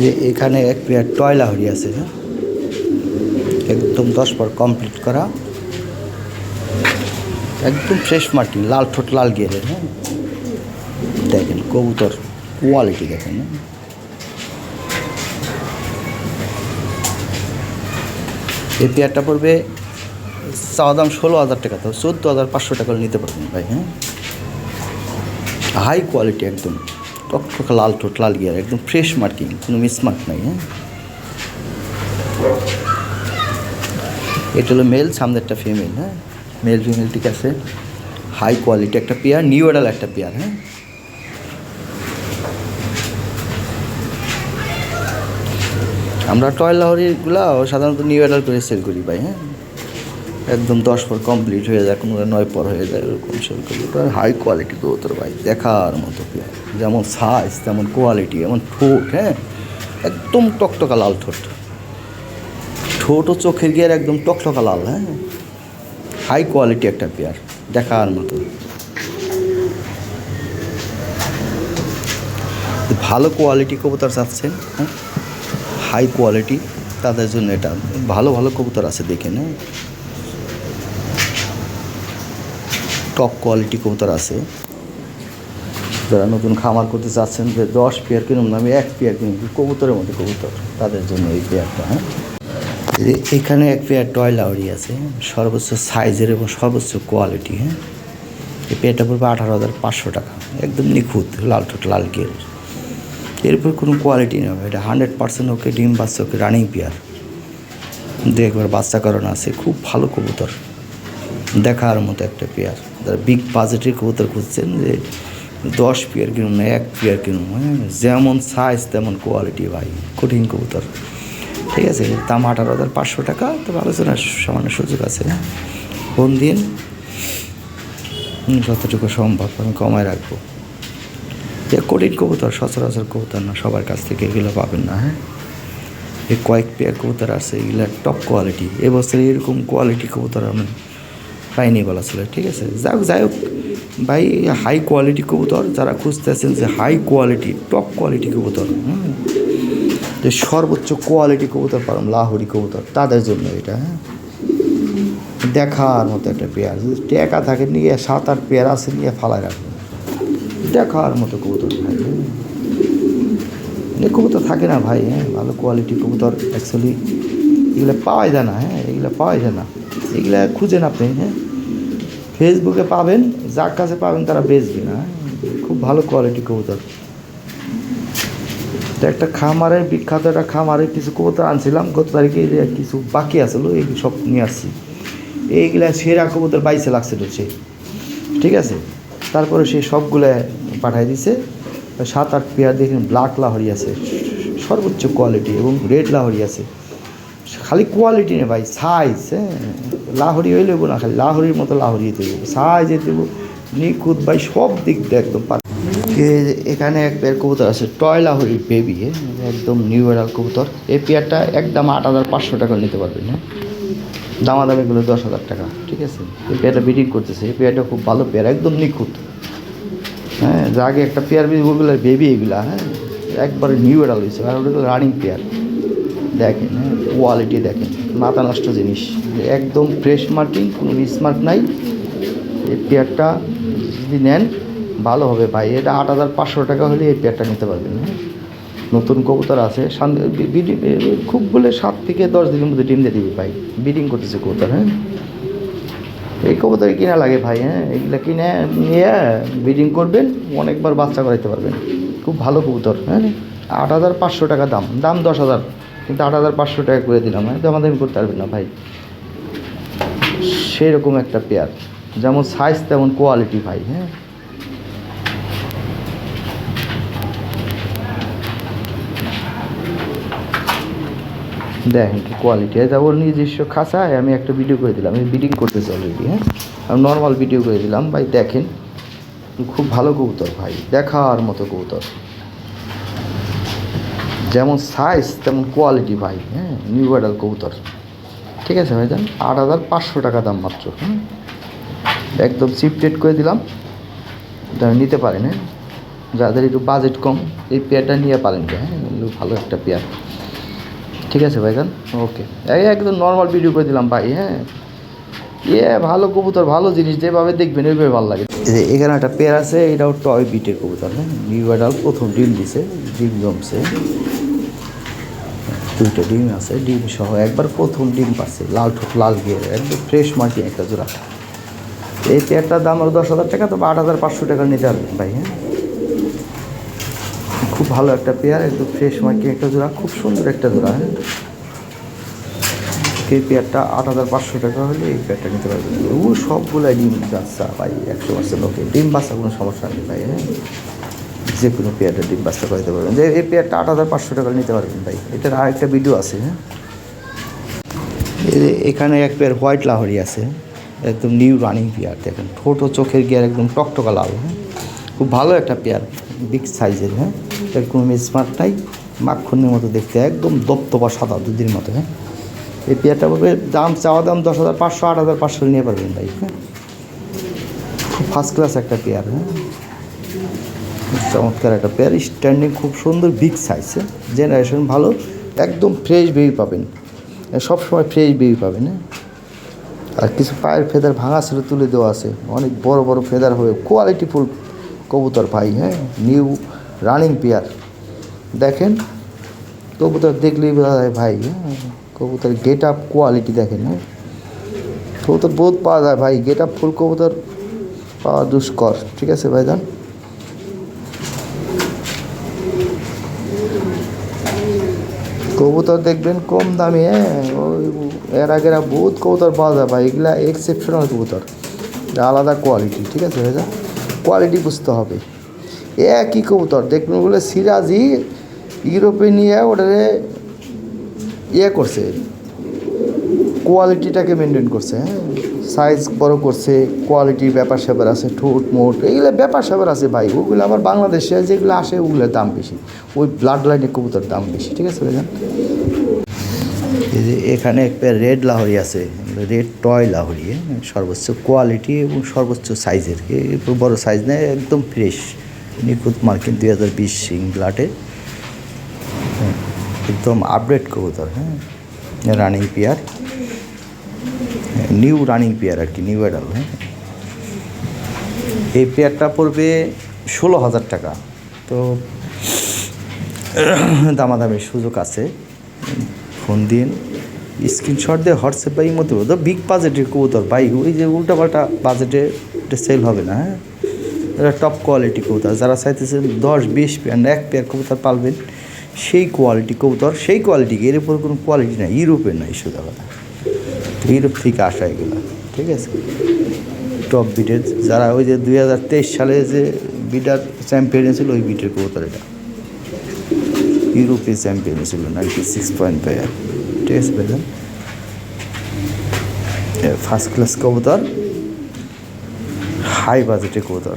যে এখানে এক পেয়ার টয়লা হরি আছে হ্যাঁ? একদম দশ পর কমপ্লিট করা। একদম ফ্রেশ মার্কিং লাল ঠোঁট, লাল গিয়ারের হ্যাঁ? দেখেন, কবুতর কোয়ালিটি দেখেন হ্যাঁ? এই পেয়ারটা পড়বে চাওয়া দাম ষোলো হাজার টাকা তো চোদ্দ হাজার পাঁচশো টাকা নিতে পারবেন ভাই হ্যাঁ? হাই কোয়ালিটি একদম। টকটকে লাল ঠোঁট, লাল গিয়ার, একদম ফ্রেশ মার্কিং কোনো মিসমার্ক নাই হ্যাঁ? এটা হলো মেল সামনেরটা ফিমেল হ্যাঁ? মেল ফিমেল ঠিক আছে? হাই কোয়ালিটি একটা পেয়ার নিউ অ্যাডাল একটা পেয়ার হ্যাঁ? আমরা টয় লাহরিগুলো সাধারণত নিউ এডাল করে সেল করি ভাই হ্যাঁ? একদম দশ পর কমপ্লিট হয়ে যায়, কোনো নয় পর হয়ে যায়, এরকম ওটা হাই কোয়ালিটি কবুতর ভাই, দেখার মতো পেয়ার যেমন সাইজ তেমন কোয়ালিটি এমন ঠোঁট হ্যাঁ? একদম টকটকা লাল ঠোঁট। ঠোঁট ও চোখের গিয়ার একদম টকটকা লাল হ্যাঁ? হাই কোয়ালিটি একটা পেয়ার দেখার মতো। ভালো কোয়ালিটি কবুতর চাচ্ছেন হ্যাঁ? হাই কোয়ালিটি তাদের জন্য এটা, ভালো ভালো কবুতর আছে দেখে হ্যাঁ? টপ কোয়ালিটি কবুতর আছে। যারা নতুন খামার করতে চাচ্ছেন, যে দশ পেয়ার কিনুন আমি এক পেয়ার কিনুন কবুতরের মধ্যে কবুতর, তাদের জন্য এই পেয়ারটা হ্যাঁ? এখানে এক পেয়ার টয় লাউরি আছে, সর্বোচ্চ সাইজের এবং সর্বোচ্চ কোয়ালিটি হ্যাঁ? এই পেয়ারটা পড়বে আঠারো হাজার পাঁচশো টাকা, একদম নিখুঁত, লাল ঠোঁট, লাল গের এরপর কোনো কোয়ালিটি নেই এটা হান্ড্রেড পার্সেন্ট ওকে ডিম বাচ্চা, ওকে রানিং পেয়ার দু একবার বাচ্চা করানো আছে, খুব ভালো কবুতর, দেখার মতো একটা পেয়ার যারা বিগ বাজেটের কবুতর খুঁজছেন যে দশ পেয়ার কিনুন না এক পেয়ার কিনুন হ্যাঁ? যেমন সাইজ তেমন কোয়ালিটি ভাই, কঠিন কবুতর। ঠিক আছে? দাম আঠারো হাজার পাঁচশো টাকা তো আলোচনার সামান্য সুযোগ আছে। ফোন দিন। যতটুকু সম্ভব আমি কমায় রাখব। যে কঠিন কবুতর, সচরাচর কবুতর না, সবার কাছ থেকে এগুলো পাবেন না হ্যাঁ? এই কয়েক পেয়ার কবুতর আছে, এগুলো টপ কোয়ালিটি এবছর এরকম কোয়ালিটি কবুতর আমি পাইনি বলা ছিল, ঠিক আছে? যাই হোক যাই হোক, ভাই হাই কোয়ালিটি কবুতর, যারা খুঁজতেছেন যে হাই কোয়ালিটি টপ কোয়ালিটি কবুতর যে সর্বোচ্চ কোয়ালিটি কবুতর পারম, লাহোরি কবুতর, তাদের জন্য এটা হ্যাঁ? দেখার মতো একটা পেয়ার যদি টেকা থাকে, নিয়ে সাত আট পেয়ার আছে, নিয়ে ফালায় রাখবে দেখার মতো কবুতর, ভাই। কবুতর থাকে না, ভাই হ্যাঁ? ভালো কোয়ালিটি কবুতর অ্যাকচুয়ালি এগুলো পাওয়া যায় না হ্যাঁ? এগুলো পাওয়া যায় না। এগুলো খুঁজেন আপনি হ্যাঁ? ফেসবুকে পাবেন, যার কাছে পাবেন তারা বেচবে, না? খুব ভালো কোয়ালিটি কবুতর। একটা খামারের বিখ্যাত একটা খামারের কিছু কবুতর আনছিলাম, গত তারিখে কিছু বাকি আসলো এই সব নিয়ে আসছি। এইগুলা সেরা কবুতর বাইশে লাগছে সে। ঠিক আছে? তারপরে সে সবগুলো পাঠাই দিছে। সাত আট পেয়ার দেখেন ব্ল্যাক লাহরি আছে, সর্বোচ্চ কোয়ালিটি এবং রেড লাহরি আছে। খালি কোয়ালিটি নেই ভাই সাইজ হ্যাঁ? লাহরি হইলে না খালি, লাহরির মতো লাহরি দেবো সাইজে দেবো নিখুঁত ভাই, সব দিক দিয়ে একদম এখানে এক পেয়ার কবুতর আছে, টয় লাহরির বেবি হ্যাঁ? একদম নিউ এরাল কবুতর। এই পেয়ারটা একদম আট হাজার পাঁচশো টাকা নিতে পারবেন হ্যাঁ? দামাদামি এগুলো দশ হাজার টাকা, ঠিক আছে? এই পেয়ারটা বিডিং করতেছে, এই পেয়ারটা খুব ভালো পেয়ার একদম নিখুঁত। হ্যাঁ যা আগে একটা পেয়ার ওগুলো বেবি এগুলা হ্যাঁ? একবারে নিউ এরাল হয়েছে আর ওগুলো রানিং পেয়ার দেখেন হ্যাঁ কোয়ালিটি দেখেন, মাথা নষ্ট জিনিস। একদম ফ্রেশ মার্কিং কোনো মিসমার্ক নাই। এই পেয়ারটা যদি নেন, ভালো হবে ভাই। এটা আট হাজার পাঁচশো টাকা হলে এই পেয়ারটা নিতে পারবেন হ্যাঁ। নতুন কবুতর আছে। খুব বলে সাত থেকে দশ দিনের মধ্যে ডিম দিয়ে দিবি ভাই। বিডিং করতেছে কবুতর হ্যাঁ। এই কবুতর কিনা লাগে ভাই হ্যাঁ। এগুলো কিনে নিয়ে ব্রিডিং করবেন, অনেকবার বাচ্চা করাইতে পারবেন। খুব ভালো কবুতর হ্যাঁ। আট হাজার পাঁচশো টাকা দাম দাম দশ হাজার। কিন্তু আট হাজার পাঁচশো টাকা করে দিলাম হ্যাঁ দামাদামি করতে পারবেন না ভাই। সেরকম একটা পেয়ার, যেমন সাইজ তেমন কোয়ালিটি ভাই হ্যাঁ। দেখেন কি কোয়ালিটি ওর নিজস্ব খাঁচায় আমি একটা ভিডিও করে দিলাম, আমি বিডিং করতেছি অলরেডি হ্যাঁ। আমি নর্মাল ভিডিও করে দিলাম, ভাই দেখেন, খুব ভালো কবুতর ভাই, দেখার মতো কবুতর। যেমন সাইজ তেমন কোয়ালিটি ভাই হ্যাঁ নিউ অ্যাডাল কবুতর। ঠিক আছে ভাই যান আট হাজার পাঁচশো টাকা দাম মাত্র হ্যাঁ একদম চিপটেড করে দিলাম। এটা নিতে পারেন হ্যাঁ? যাদের একটু বাজেট কম, এই পেয়ারটা নিয়ে পারেন হ্যাঁ? ভালো একটা পেয়ার ঠিক আছে ভাইজান? ওকে এই একদম নর্মাল ভিডিও করে দিলাম ভাই হ্যাঁ? ইয়ে ভালো কবুতর, ভালো জিনিস, যেভাবে দেখবেন ওইভাবে ভালো লাগে। যে এখানে একটা পেয়ার আছে, এটাও টয় বিটের কবুতর হ্যাঁ? নিউ প্রথম ডিম দিছে, ডিম জমছে। দুইটা ডিম আছে, ডিম সহ একবার প্রথম ডিম পাচ্ছে লাল ঠোঁট, লাল গিয়ে একদম ফ্রেশ মার্কিং একটা জোড়া। এই পেয়ারটার দাম হলো দশ হাজার টাকা, তবে আট হাজার পাঁচশো টাকা নিতে পারবেন ভাই হ্যাঁ? খুব ভালো একটা পেয়ার, একদম ফ্রেশ মার্কিং একটা জোড়া, খুব সুন্দর একটা জোড়া হ্যাঁ? এই পেয়ারটা আট হাজার পাঁচশো টাকা হলে এই পেয়ারটা নিতে পারবেন। ও সবগুলাই ডিম বাচ্চা ভাই, একশো পার্সেন্ট ওকে। ডিম বাচ্চা কোনো সমস্যা নেই ভাই হ্যাঁ? যে কোনো পেয়ারটা ডিম বাচ্চা করাতে পারবেন। যে এই পেয়ারটা আট হাজার পাঁচশো টাকা নিতে পারবেন ভাই। এটার আরেকটা ভিডিও আছে হ্যাঁ? এখানে এক পেয়ার হোয়াইট লাহরি আছে, একদম নিউ রানিং পেয়ার। দেখেন, ঠোঁট চোখের গিয়ার একদম টকটকা লাল হ্যাঁ? খুব ভালো একটা পেয়ার বিগ সাইজের হ্যাঁ? এর কোনো স্মার্ট নাই, মাখনের মতো দেখতে, একদম দপ্তবা সাদা দুধের মতো হ্যাঁ? এই পেয়ারটা বলবে, দাম, চাওয়া দাম দশ হাজার পাঁচশো, আট হাজার পাঁচশো নিয়ে পারবেন ভাই হ্যাঁ? খুব ফার্স্ট ক্লাস একটা পেয়ার হ্যাঁ? চমৎকার একটা পেয়ার স্ট্যান্ডিং খুব সুন্দর বিগ সাইজ জেনারেশন ভালো, একদম ফ্রেশ বেবি পাবেন। সব সময় ফ্রেশ বেবি পাবেন হ্যাঁ? আর কিছু পায়ের ফেদার ভাঙা ছিল, তুলে দেওয়া আছে। অনেক বড় বড় ফেদার হয়ে কোয়ালিটিফুল কবুতর ভাই হ্যাঁ? নিউ রানিং পেয়ার দেখেন, কবুতর দেখলেই বোঝা যায়, ভাই হ্যাঁ? কবুতর গেট আপ কোয়ালিটি দেখেন হ্যাঁ? কবুতর বহুত পাওয়া যায়, ভাই গেট আপ ফুল কবুতর পাওয়া দুষ্কর। ঠিক আছে ভাই ভাইজান? কবুতর দেখবেন কম দামে হ্যাঁ? এর আগের বহুত কবুতর পাওয়া যায় ভাই। এগুলা এক্সেপশনাল কবুতর। আলাদা কোয়ালিটি ঠিক আছে ভাইজা কোয়ালিটি বুঝতে হবে। একই কবুতর দেখবেন বলে সিরাজি ইউরোপে নিয়ে ওটারে ইয়ে করছে। কোয়ালিটিটাকে মেনটেন করছে হ্যাঁ? সাইজ বড় করছে কোয়ালিটির ব্যাপার স্যাপার আছে ঠোঁট মোট এইগুলো ব্যাপার স্যাপার আছে ভাই। ওগুলো আবার বাংলাদেশে যেগুলো আসে ওগুলোর দাম বেশি। ওই ব্লাড লাইনের কবুতর দাম বেশি ঠিক আছে ভাইজান? এই যে এখানে একটা রেড লাহরি আছে রেড টয় লাহরি সর্বোচ্চ কোয়ালিটি এবং সর্বোচ্চ সাইজের বড় সাইজ নেয় একদম ফ্রেশ নিখুঁত মার্কিন দুই হাজার বিশ সিং ব্লাডে হ্যাঁ, একদম আপডেট কবুতর হ্যাঁ? Running pair new running pair আর কি নিউ অ্যাডাল হ্যাঁ? এই পেয়ারটা পড়বে ষোলো হাজার টাকা। তো দামাদামির সুযোগ আছে। ফোন দিন। স্ক্রিনশট দিয়ে হোয়াটসঅ্যাপ বা মতো তো বিগ বাজেটের কবুতর, ভাই, ওই যে উল্টাপাল্টা বাজেটে সেল হবে না হ্যাঁ? এটা টপ কোয়ালিটি কবুতর। যারা চাইতেছেন দশ, বিশ পেয়ার এক পেয়ার কবুতর পালবেন, সেই কোয়ালিটি কবুতর, সেই কোয়ালিটি এর উপর কোনো কোয়ালিটি নাই, ইউরোপের নাই সোজা কথা ইউরোপ থেকে আসা এগুলো ঠিক আছে? টপ বিটের যারা ওই যে দুই হাজার তেইশ সালে যে বিটার চ্যাম্পিয়ন ছিল, ওই বিটের কবুতর এটা। ইউরোপে চ্যাম্পিয়ন ছিল নাইনটি সিক্স পয়েন্ট ফাইভ ঠিক আছে ভাইজান ফার্স্ট ক্লাস কবুতর হাই বাজেটের কবুতর।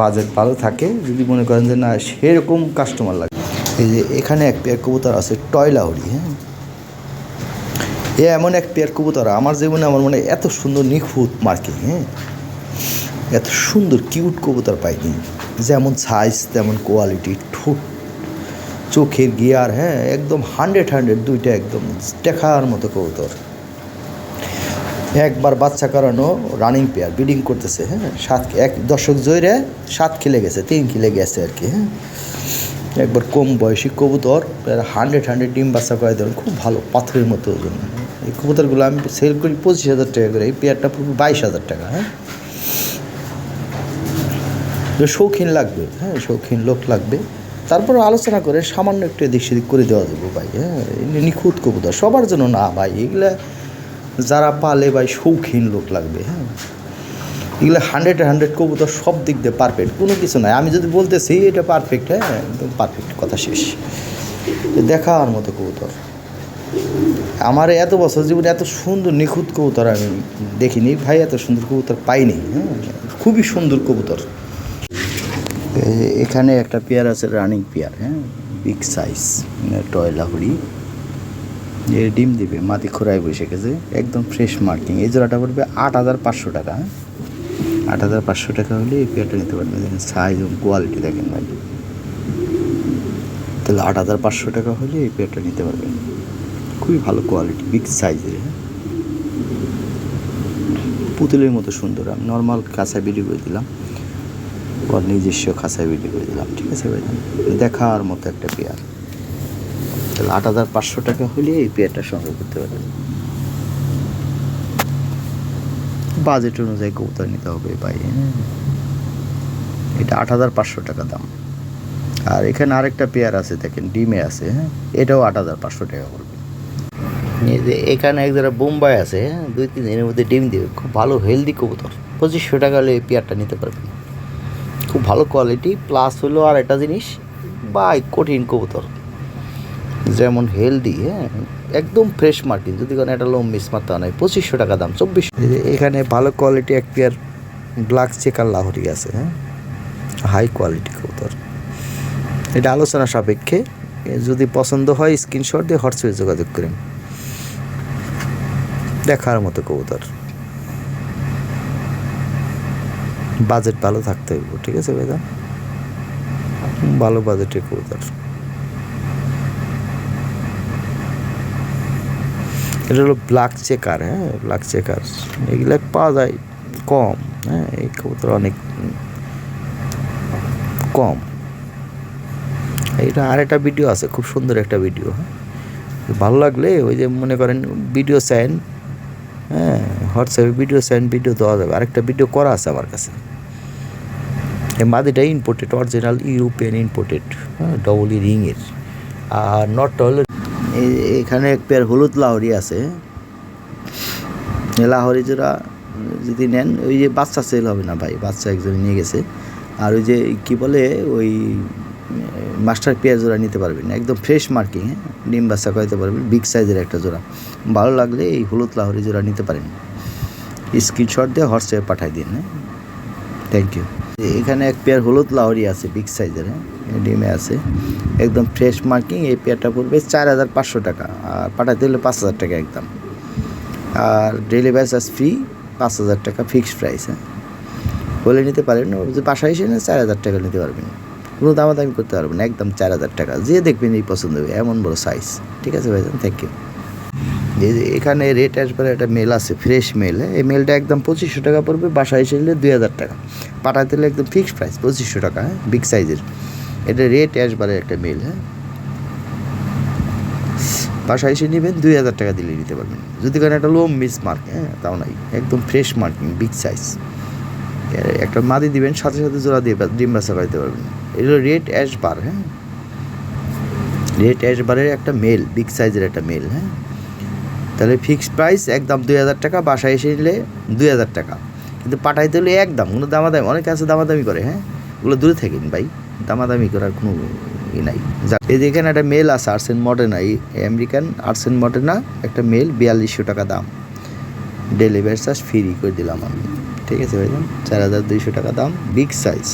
বাজেট ভালো থাকে, যদি মনে করেন যে না, সেরকম কাস্টমার লাগে। এই যে এখানে এক পেয়ার কবুতর আছে টয়লাউরি হ্যাঁ? এ এমন এক পেয়ার কবুতর, আমার জীবনে আমার মনে এত সুন্দর, নিখুঁত মার্কিং হ্যাঁ? এত সুন্দর, কিউট কবুতর পাইনি। যেমন সাইজ তেমন কোয়ালিটি ঠোঁট, চোখের গিয়ার হ্যাঁ? একদম হান্ড্রেড হান্ড্রেড দুইটা একদম দেখার মতো কবুতর। একবার বাচ্চা করানো রানিং পেয়ার ব্রিডিং করতেছে হ্যাঁ? সাত এক দশক জয়রে সাত খেলে গেছে, তিন খেলে গেছে আর কি হ্যাঁ? একবার কম বয়সী কবুতর হান্ড্রেড হান্ড্রেড ডিম বাচ্চা করে দেবেন খুব ভালো পাথরের মতো ওজন। এই কবুতরগুলো আমি সেল করি পঁচিশ হাজার টাকা করে। এই পেয়ারটা পুরো বাইশ হাজার টাকা হ্যাঁ? শৌখিন লাগবে হ্যাঁ শৌখিন লোক লাগবে। তারপর আলোচনা করে সামান্য একটু এদিক সেদিক করে দেওয়া যাবে ভাই হ্যাঁ? নিখুঁত কবুতর, সবার জন্য না ভাই, এগুলা যারা পালে ভাই শৌখিন লোক লাগবে হ্যাঁ? এগুলো হান্ড্রেড হান্ড্রেড কবুতর সব দিক দিয়ে পারফেক্ট কোনো কিছু নাই। আমি যদি বলতেছি, এটা পারফেক্ট হ্যাঁ একদম পারফেক্ট কথা শেষ। দেখার মতো কবুতর। আমার এত বছর জীবনে এত সুন্দর নিখুঁত কবুতর আমি দেখিনি। ভাই, এত সুন্দর কবুতর পাইনি। হ্যাঁ খুবই সুন্দর কবুতর। এখানে একটা পেয়ার আছে রানিং পেয়ার হ্যাঁ বিগ সাইজ টয় লাহুরি এর ডিম দিবে, মাটি খোরায় বসে গেছে, একদম ফ্রেশ মার্কিং এই জোড়াটা পড়বে আট হাজার পাঁচশো টাকা। হ্যাঁ আট হাজার পাঁচশো টাকা হলে এই পেয়ারটা নিতে পারবেন। দেখেন সাইজ এবং কোয়ালিটি দেখেন ভাই। তাহলে আট হাজার পাঁচশো টাকা হলে এই পেয়ারটা নিতে পারবেন। খুবই ভালো কোয়ালিটি বিগ সাইজের পুতুলের মতো সুন্দর, আমি নর্মাল খাঁচায় বিক্রি করে দিলাম। ওর নিজস্ব খাঁচায় বিক্রি করে দিলাম, ঠিক আছে ভাই? দেখার মতো একটা পেয়ার। তাহলে আট হাজার পাঁচশো টাকা হলে এই পেয়ারটা সংগ্রহ করতে পারবেন। বাজেট অনুযায়ী কবুতর নিতে হবে ভাই হ্যাঁ? এটা আট হাজার পাঁচশো টাকা দাম। আর এখানে আরেকটা পেয়ার আছে, দেখেন, ডিমে আছে হ্যাঁ? এটাও আট হাজার পাঁচশো টাকা যে এখানে এক যারা বোম্বাই আছে, দুই তিন দিনের মধ্যে ডিম দেবে। খুব ভালো হেলদি কবুতর। পঁচিশশো টাকা হলে এই পেয়ারটা নিতে পারবেন। খুব ভালো কোয়ালিটি প্লাস হলো আর একটা জিনিস বাই কঠিন কবুতর। যেমন হেলদি হ্যাঁ একদম ফ্রেশ মার্কিন যদি কোনো একটা লোম মিস মারতে হয় পঁচিশশো টাকা দাম, চব্বিশশো। এখানে ভালো কোয়ালিটি এক পেয়ার ব্ল্যাক চেকার লাহরি আছে হ্যাঁ হাই কোয়ালিটি কবুতর। এটা আলোচনা সাপেক্ষে যদি পছন্দ হয় স্ক্রিনশট দিয়ে হোয়াটসঅ্যাপে যোগাযোগ করেন। দেখার মতো কবুতর। বাজেট ভালো থাকতে হইব, ঠিক আছে ভাইদা ভালো বাজেটের কবুতর। এটা হলো ব্ল্যাক চেকার হ্যাঁ? ব্ল্যাক চেকার এগুলো পাওয়া যায় কম হ্যাঁ? এই কবুতর অনেক কম। এটা আর একটা ভিডিও আছে, খুব সুন্দর একটা ভিডিও হ্যাঁ? ভালো লাগলে ওই যে মনে করেন ভিডিও চান হোয়াটসঅ্যাপে ভিডিও চান ভিডিও দেওয়া যাবে। আরেকটা ভিডিও করা আছে আমার কাছে। এই মাদিটা ইম্পোর্টেড অরিজিনাল ইউরোপিয়ান ইম্পোর্টেড হ্যাঁ ডবল ই রিংয়ের আর নটটা হলো এখানে এক পেয়ার হলুদ লাহরি আছে। লাহরি জোড়া যদি নেন, ওই যে বাচ্চা সেল হবে না ভাই, বাচ্চা একজন নিয়ে গেছে। আর ওই যে কি বলে, ওই মাস্টার পেয়ার জোড়া নিতে পারবেন, একদম ফ্রেশ মার্কিং হ্যাঁ ডিম বাচ্চা খাইতে পারবেন বিগ সাইজের একটা জোড়া। ভালো লাগলে এই হলুদ লাহরি জোড়া নিতে পারেন। স্ক্রিনশট দিয়ে হোয়াটসঅ্যাপে পাঠাই দিন হ্যাঁ? থ্যাংক ইউ এখানে এক পেয়ার হলুদ লাহরি আছে বিগ সাইজের হ্যাঁ? ডিমে আছে। একদম ফ্রেশ মার্কিং এই পেয়ারটা পড়বে চার হাজার পাঁচশো টাকা। আর পাঠাতে হলে পাঁচ হাজার টাকা একদম। আর ডেলিভারি চার্জ ফ্রি পাঁচ হাজার টাকা ফিক্সড প্রাইস হ্যাঁ? বলে নিতে পারেন যে বাসায় এসে না চার হাজার টাকা নিতে পারবেন। কোনো দামাদামি করতে পারবেন একদম চার হাজার টাকা। যে দেখবেন এই পছন্দ হবে, এমন বড় সাইজ ঠিক আছে ভাইজান থ্যাংক ইউ এখানে রেট আসবে একটা মেল আছে ফ্রেশ মেল হ্যাঁ? এই মেলটা একদম পঁচিশশো টাকা পড়বে, বাসায় এসে নিলে দুই হাজার টাকা। পাঠাতে হলে একদম ফিক্সড প্রাইস পঁচিশশো টাকা হ্যাঁ? বিগ সাইজের এটা রেট আসবারের একটা মেল হ্যাঁ? বাসায় এসে নেবেন, দুই হাজার টাকা দিলে নিতে পারবেন। যদি কোনো একটা লো মিস মার্ক হ্যাঁ? তাও নাই। একদম ফ্রেশ মার্কিং বিগ সাইজ একটা মাদি দিবেন, সাথে সাথে জোড়া দিয়ে ডিম বাসা করতে পারবেন। এগুলো রেড অ্যাশ বার হ্যাঁ? রেড অ্যাশ বারের একটা মেল বিগ সাইজের একটা মেল হ্যাঁ? তাহলে ফিক্সড প্রাইস একদম দুই হাজার টাকা, বাসায় এসে নিলে দুই হাজার টাকা। কিন্তু পাঠাইতে হলে একদম কোনো দামাদামি, অনেক আছে দামাদামি করে হ্যাঁ? ওগুলো দূরে থাকেন ভাই, দামাদামি করার কোনো ই নাই। এই যে এখানে একটা মেল আছে আর্সেন মডেনা এই আমেরিকান আর্সেন মডেনা একটা মেল বিয়াল্লিশশো টাকা দাম। ডেলিভারি চার্জ ফ্রি করে দিলাম আমি। ঠিক আছে ভাইজান? চার হাজার দুইশো টাকা দাম বিগ সাইজ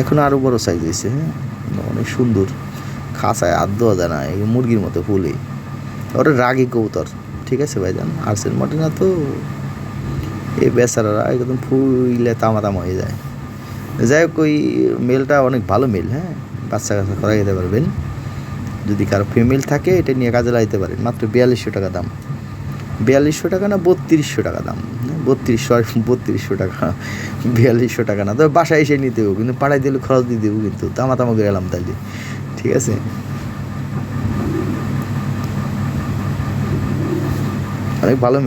এখন আরও বড় সাইজ হয়েছে হ্যাঁ? অনেক সুন্দর। খাঁচায় যায় না এই মুরগির মতো ফুলে। ওটা রাগি কবুতর। ঠিক আছে ভাইজান আর্সেন মডেনা তো এই বেচারারা একদম ফুলে তামা তামা হয়ে যায়। যাই হোক ওই মেলটা অনেক ভালো মেল হ্যাঁ? বাচ্চা কাচ্চা করা যেতে পারবেন। যদি কারও ফিমেল থাকে এটা নিয়ে কাজে লাগাইতে পারেন। মাত্র বিয়াল্লিশশো টাকা দাম। বিয়াল্লিশশো টাকা না বত্রিশশো টাকা দাম? হ্যাঁ, বত্রিশশো বত্রিশশো টাকা। বিয়াল্লিশশো টাকা না তবে বাসায় এসে নিতে কিন্তু পাড়ায় দিলে খরচ দিয়ে দেবো কিন্তু তামা তামা এলাম তাহলে ঠিক আছে? অনেক ভালো